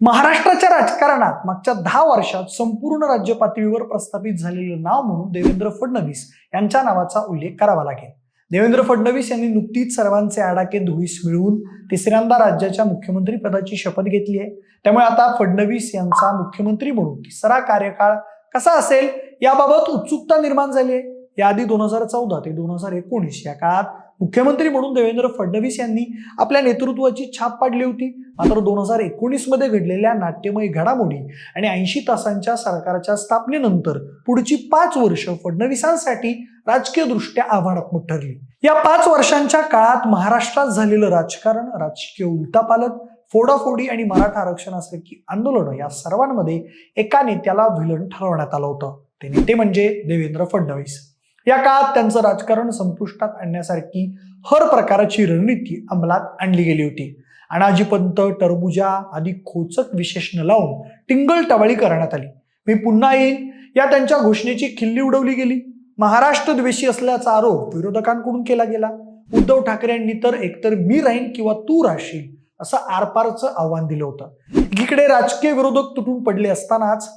महाराष्ट्राच्या राजकारणात मागच्या दहा वर्षात संपूर्ण राज्य पातळीवर प्रस्थापित झालेलं नाव म्हणून देवेंद्र फडणवीस यांच्या नावाचा उल्लेख करावा लागेल. देवेंद्र फडणवीस यांनी नुकतीच सर्वांचे आडाके धुईस मिळवून तिसऱ्यांदा राज्याच्या मुख्यमंत्री पदाची शपथ घेतली आहे. त्यामुळे आता फडणवीस यांचा मुख्यमंत्री म्हणून तिसरा कार्यकाळ कसा असेल याबाबत उत्सुकता निर्माण झाली आहे. याआधी दोन हजार चौदा ते दोन हजार एकोणीस या काळात मुख्यमंत्री म्हणून देवेंद्र फडणवीस यांनी आपल्या नेतृत्वाची छाप पाडली होती. मात्र दोन हजार एकोणीसमध्ये घडलेल्या नाट्यमय घडामोडी आणि ऐंशी तासांच्या सरकारच्या स्थापनेनंतर पुढची पाच वर्ष फडणवीसांसाठी राजकीय दृष्ट्या आव्हानात्मक ठरली. या पाच वर्षांच्या काळात महाराष्ट्रात झालेलं राजकारण राजकीय उलटापालट फोडाफोडी आणि मराठा आरक्षणासारखी आंदोलनं या सर्वांमध्ये एका नेत्याला विलन ठरवण्यात आलं होतं. ते नेते म्हणजे देवेंद्र फडणवीस. या काळात त्यांचं राजकारण संपुष्टात आणण्यासारखी हर प्रकारची रणनीती अंमलात आणली गेली होती. अनाजीपंत टरबुजा आदी खोचक विशेषण लावून टिंगल टवाळी करण्यात आली. मी पुन्हा येईन. या त्यांच्या घोषणेची खिल्ली उडवली गेली. महाराष्ट्र द्वेषी असल्याचा आरोप विरोधकांकडून केला गेला. उद्धव ठाकरे यांनी तर एकतर मी राहीन किंवा तू राहशील असं आरपारचं आव्हान दिलं होतं. एकीकडे राजकीय विरोधक तुटून पडले असतानाच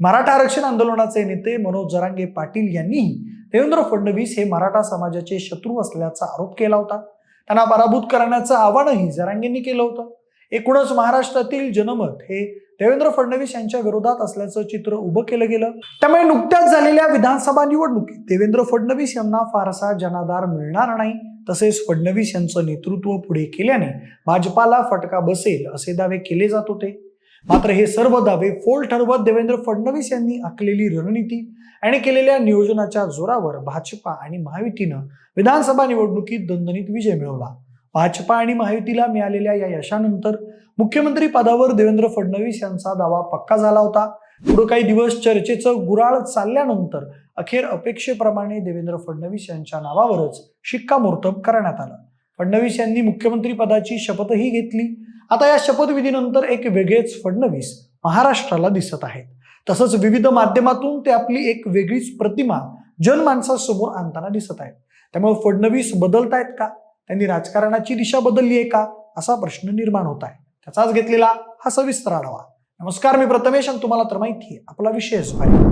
मराठा आरक्षण आंदोलनाचे नेते मनोज जरांगे पाटील यांनीही देवेंद्र फडणवीस हे मराठा समाजाचे शत्रू असल्याचा आरोप केला होता. त्यांना पराभूत करण्याचं आवाहनही जरांगेंनी केलं होतं. एकूणच महाराष्ट्रातील जनमत हे देवेंद्र फडणवीस यांच्या विरोधात असल्याचं चित्र उभं केलं गेलं. त्यामुळे नुकत्याच झालेल्या विधानसभा निवडणुकीत देवेंद्र फडणवीस यांना फारसा जनाधार मिळणार नाही. तसेच फडणवीस यांचं नेतृत्व पुढे केल्याने भाजपाला फटका बसेल असे दावे केले जात होते. मात्र हे सर्व दावे फोल ठरवत देवेंद्र फडणवीस यांनी आखलेली रणनीती आणि केलेल्या नियोजनाच्या जोरावर भाजपा आणि महायुतीनं विधानसभा निवडणुकीत दणदणीत विजय मिळवला. भाजपा आणि महायुतीला मिळालेल्या या यशानंतर मुख्यमंत्री पदावर देवेंद्र फडणवीस यांचा दावा पक्का झाला होता. पुढे काही दिवस चर्चेचं गुराळ चालल्यानंतर अखेर अपेक्षेप्रमाणे देवेंद्र फडणवीस यांच्या नावावरच शिक्कामोर्तब करण्यात आलं. फडणवीस यांनी मुख्यमंत्री पदाची शपथही घेतली. आता या शपथविधीनंतर एक वेगळेच फडणवीस महाराष्ट्राला दिसत आहेत. तसंच विविध माध्यमातून ते आपली एक वेगळीच प्रतिमा जनमानसासमोर आणताना दिसत आहेत. त्यामुळे फडणवीस बदलतायत का? त्यांनी राजकारणाची दिशा बदलली आहे का? असा प्रश्न निर्माण होत आहे. त्याचाच घेतलेला हा सविस्तर आढावा. नमस्कार मी प्रथमेश आणि तुम्हाला तर माहिती आहे आपला विषय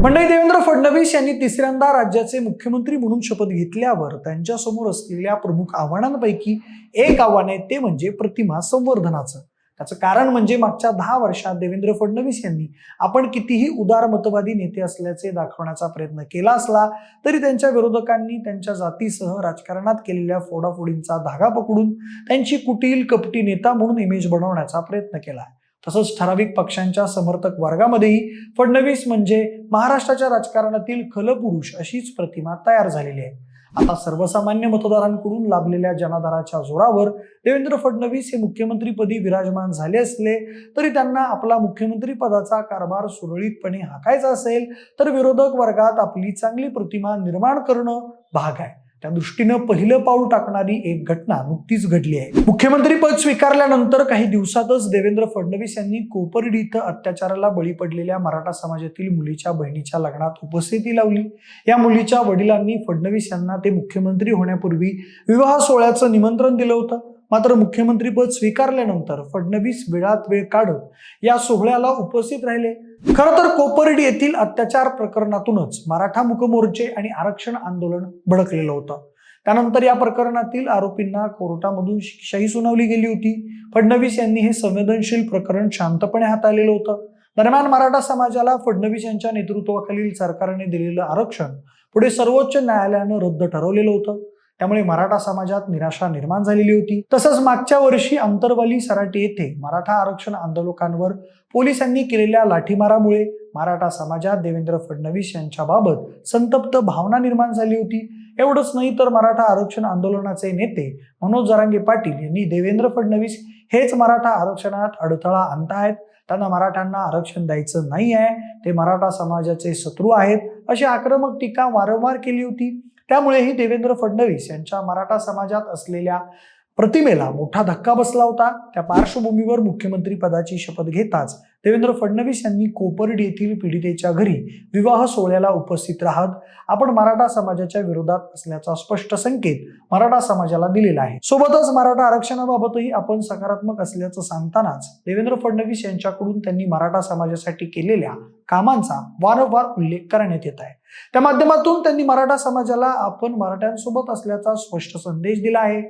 मंडळी देवेंद्र फडणवीस यांनी तिसऱ्यांदा राज्याचे मुख्यमंत्री म्हणून शपथ घेतल्यावर त्यांच्यासमोर असलेल्या प्रमुख आव्हानांपैकी एक आव्हान आहे ते म्हणजे प्रतिमा संवर्धनाचं. त्याचं कारण म्हणजे मागच्या दहा वर्षात देवेंद्र फडणवीस यांनी आपण कितीही उदार मतवादी नेते असल्याचे दाखवण्याचा प्रयत्न केला असला तरी त्यांच्या विरोधकांनी त्यांच्या जातीसह राजकारणात केलेल्या फोडाफोडींचा धागा पकडून त्यांची कुटील कपटी नेता म्हणून इमेज बनवण्याचा प्रयत्न केला. तसंच ठराविक पक्षांच्या समर्थक वर्गामध्येही फडणवीस म्हणजे महाराष्ट्राच्या राजकारणातील खलपुरुष अशीच प्रतिमा तयार झालेली आहे. आता सर्वसामान्य मतदारांकडून लाभलेल्या जनाधाराच्या जोरावर देवेंद्र फडणवीस हे मुख्यमंत्रीपदी विराजमान झाले असले तरी त्यांना आपला मुख्यमंत्री पदाचा कारभार सुरळीतपणे हाकायचा असेल तर विरोधक वर्गात आपली चांगली प्रतिमा निर्माण करणं भाग आहे. त्या दृष्टीनं पहिलं पाऊल टाकणारी एक घटना नुकतीच घडली आहे. मुख्यमंत्री पद स्वीकारल्यानंतर काही दिवसातच देवेंद्र फडणवीस यांनी कोपर्डी इथं अत्याचाराला बळी पडलेल्या मराठा समाजातील मुलीच्या बहिणीच्या लग्नात उपस्थिती लावली. या मुलीच्या वडिलांनी फडणवीस यांना ते मुख्यमंत्री होण्यापूर्वी विवाह सोहळ्याचं निमंत्रण दिलं होतं. मात्र मुख्यमंत्रीपद स्वीकारल्यानंतर फडणवीस वेळात वेळ काढत या सोहळ्याला उपस्थित राहिले. खरं तर कोपर्डी येथील अत्याचार प्रकरणातूनच मराठा मुकमोर्चे आणि आरक्षण आंदोलन भडकलेलं होतं. त्यानंतर या प्रकरणातील आरोपींना कोर्टामधून शिक्षाही सुनावली गेली होती. फडणवीस यांनी हे संवेदनशील प्रकरण शांतपणे हाताळलेलं होतं. दरम्यान मराठा समाजाला फडणवीस यांच्या नेतृत्वाखालील सरकारने दिलेलं आरक्षण पुढे सर्वोच्च न्यायालयानं रद्द ठरवलेलं होतं. त्यामुळे मराठा समाजात निराशा निर्माण झालेली होती. तसंच मागच्या वर्षी अंतरवाली सराटी येथे मराठा आरक्षण आंदोलकांवर पोलिसांनी केलेल्या लाठीमारामुळे मराठा समाजात देवेंद्र फडणवीस यांच्याबाबत संतप्त भावना निर्माण झाली होती. एवढंच नाही तर मराठा आरक्षण आंदोलनाचे नेते मनोज जरांगे पाटील यांनी देवेंद्र फडणवीस हेच मराठा आरक्षणात अडथळा आणतायत त्यांना मराठ्यांना आरक्षण द्यायचं नाही आहे ते मराठा समाजाचे शत्रू आहेत. अशी आक्रमक टीका वारंवार केली होती. त्यामुळेही देवेंद्र फडणवीस यांच्या मराठा समाजात असलेल्या प्रतिमेला मोठा धक्का बसला होता. त्या पार्श्वभूमीवर मुख्यमंत्री पदाची शपथ घेताच देवेंद्र फडणवीस यांनी कोपर्डी येथील पीडितेच्या घरी विवाह सोहळ्याला उपस्थित राहत आपण मराठा समाजाच्या विरोधात असल्याचा स्पष्ट संकेत मराठा समाजाला दिलेला आहे. सोबतच मराठा आरक्षणाबाबतही आपण सकारात्मक असल्याचं सांगतानाच देवेंद्र फडणवीस यांच्याकडून त्यांनी मराठा समाजासाठी केलेल्या कामांचा वारंवार उल्लेख करण्यात येत आहे. त्या माध्यमातून त्यांनी मराठा समाजाला आपण मराठ्यांसोबत असल्याचा स्पष्ट संदेश दिला आहे.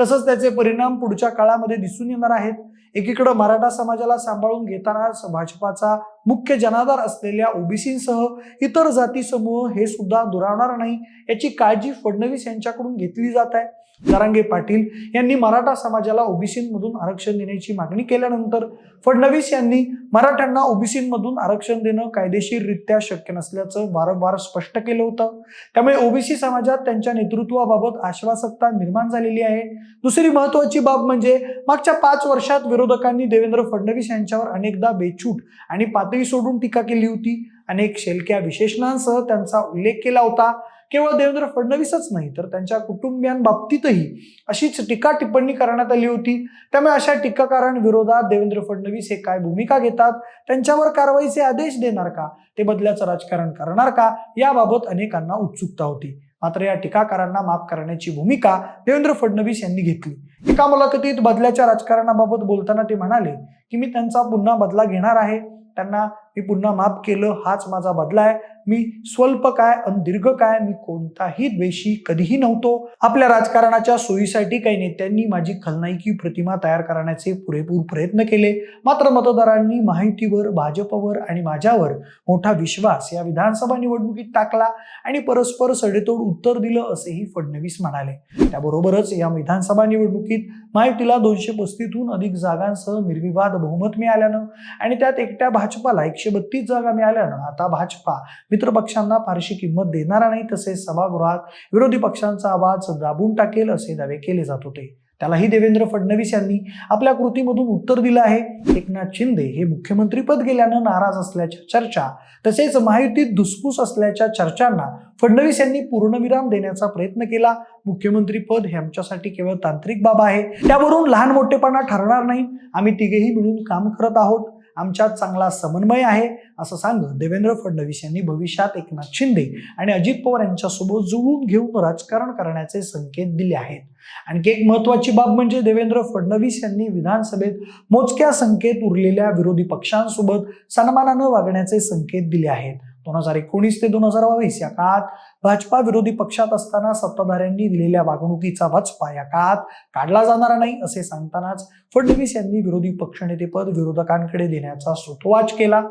तसंच त्याचे परिणाम पुढच्या काळामध्ये दिसून येणार आहेत. एकीकडे मराठा समाजाला सांभाळून घेतानाच भाजपाचा मुख्य जनाधार असलेल्या ओबीसीसह इतर जाती समूह हे सुद्धा दुरावणार नाही. याची काळजी फडणवीस यांच्याकडून घेतली जात आहे. जरांगे पाटील यांनी मराठा समाजाला ओबीसीमधून आरक्षण देण्याची मागणी केल्यानंतर फडणवीस यांनी मराठ्यांना ओबीसीमधून आरक्षण देणं कायदेशीररित्या शक्य नसल्याचं वारंवार स्पष्ट केलं होतं. त्यामुळे ओबीसी समाजात त्यांच्या नेतृत्वाबाबत आश्वासकता निर्माण झालेली आहे. दुसरी महत्वाची बाब म्हणजे मागच्या पाच वर्षात विरोधकांनी देवेंद्र फडणवीस यांच्यावर अनेकदा बेछूट आणि पातळी सोडून टीका केली होती. अनेक शेलक्या विशेषणांसह त्यांचा उल्लेख केला होता. केवळ देवेंद्र फडणवीसच नाही तर त्यांच्या कुटुंबियांबाबतीतही अशीच टीका टिप्पणी करण्यात आली होती. त्यामुळे अशा टीकाकारांविरोधात देवेंद्र फडणवीस हे काय भूमिका घेतात? त्यांच्यावर कारवाईचे आदेश देणार का? ते बदल्याचं राजकारण करणार का? याबाबत अनेकांना उत्सुकता होती. मात्र या टीकाकारांना माफ करण्याची भूमिका देवेंद्र फडणवीस यांनी घेतली. एका मुलाखतीत बदल्याच्या राजकारणाबाबत बोलताना ते म्हणाले की मी त्यांचा पुन्हा बदला घेणार आहे. त्यांना मी पुन्हा माफ केलं हाच माझा बदला आहे. मी स्वल्प काय आणि दीर्घ काय मी कोणताही द्वेषी कधीही नव्हतो. आपल्या राजकारणाच्या सोयीसाठी काही नेत्यांनी माझी खलनायकी प्रतिमा तयार करण्याचे पुरेपूर प्रयत्न केले. मात्र मतदारांनी माहितीवर भाजपवर आणि माझ्यावर मोठा विश्वास या विधानसभा निवडणुकीत टाकला आणि परस्पर सडेतोड उत्तर दिलं असेही फडणवीस म्हणाले. त्याबरोबरच या विधानसभा निवडणुकीत महायुतीला दोनशे पस्तीतून अधिक जागांसह निर्विवाद बहुमत मिळाल्यानं आणि त्यात एकट्या भाजपाला एकशे बत्तीस जागा मिळाल्यानं आता भाजपा मित्रपक्षांना फारशी किंमत देणारा नाही तसेच सभागृहात विरोधी पक्षांचा आवाज दाबून टाकेल असे दावे केले जात होते. त्यालाही देवेंद्र फडणवीस यांनी आपल्या कृतीमधून उत्तर दिलं आहे. एकनाथ शिंदे हे मुख्यमंत्रीपद गेल्यानं नाराज असल्याच्या चर्चा तसेच महायुतीत धुसफूस असल्याच्या चर्चांना फडणवीस यांनी पूर्णविराम देण्याचा प्रयत्न केला. मुख्यमंत्रीपद हे आमच्यासाठी केवळ तांत्रिक बाब आहे. त्यावरून लहान मोठेपणा ठरणार नाही. आम्ही तिघेही मिळून काम करत आहोत. आमच्यात चांगला समन्वय आहे असं सांगत देवेंद्र फडणवीस यांनी भविष्यात एकनाथ शिंदे आणि अजित पवार यांच्यासोबत जुळवून घेऊन राजकारण करण्याचे संकेत दिले आहेत. आणखी एक महत्वाची बाब म्हणजे देवेंद्र फडणवीस यांनी विधानसभेत मोजक्या संख्येत उरलेल्या विरोधी पक्षांसोबत सन्मानानं वागण्याचे संकेत दिले आहेत. दोन हजार एकोणीस ते दोन हजार बावीस या काळात भाजपा विरोधी पक्षात असताना सत्ताधाऱ्यांनी दिलेल्या वागणुकीचा वचपा या काळात काढला जाणार नाही असे सांगतानाच फडणवीस यांनी विरोधी पक्षनेतेपद विरोधकांकडे देण्याचा सुतोवाच केला.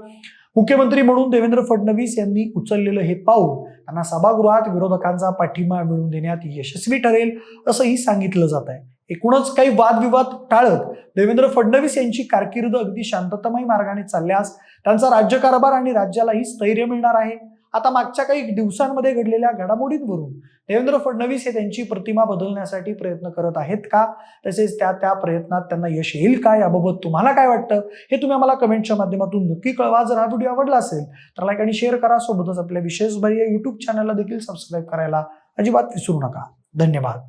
मुख्यमंत्री म्हणून देवेंद्र फडणवीस यांनी उचललेलं हे पाऊल त्यांना सभागृहात विरोधकांचा पाठिंबा मिळवून देण्यात यशस्वी ठरेल असंही सांगितलं जात आहे एकूणच काही वादविवाद टाळत देवेंद्र फडणवीस यांची कारकीर्द अगदी शांततमय मार्गाने चालल्यास त्यांचा राज्यकारभार आणि राज्यालाही स्थैर्य मिळणार आहे. आता मागच्या काही दिवसांमध्ये घडलेल्या घडामोडींवरून देवेंद्र फडणवीस हे त्यांची प्रतिमा बदलण्यासाठी प्रयत्न करत आहेत का? तसेच त्या त्या प्रयत्नात त्यांना यश येईल का? याबाबत तुम्हाला काय वाटतं? हे तुम्ही आम्हाला कमेंटच्या माध्यमातून नक्की कळवा. जर हा व्हिडिओ आवडला असेल तर लाईक आणि शेअर करा. सोबतच आपल्या विशेष भरी युट्यूब चॅनलला देखील सबस्क्राईब करायला अजिबात विसरू नका. धन्यवाद.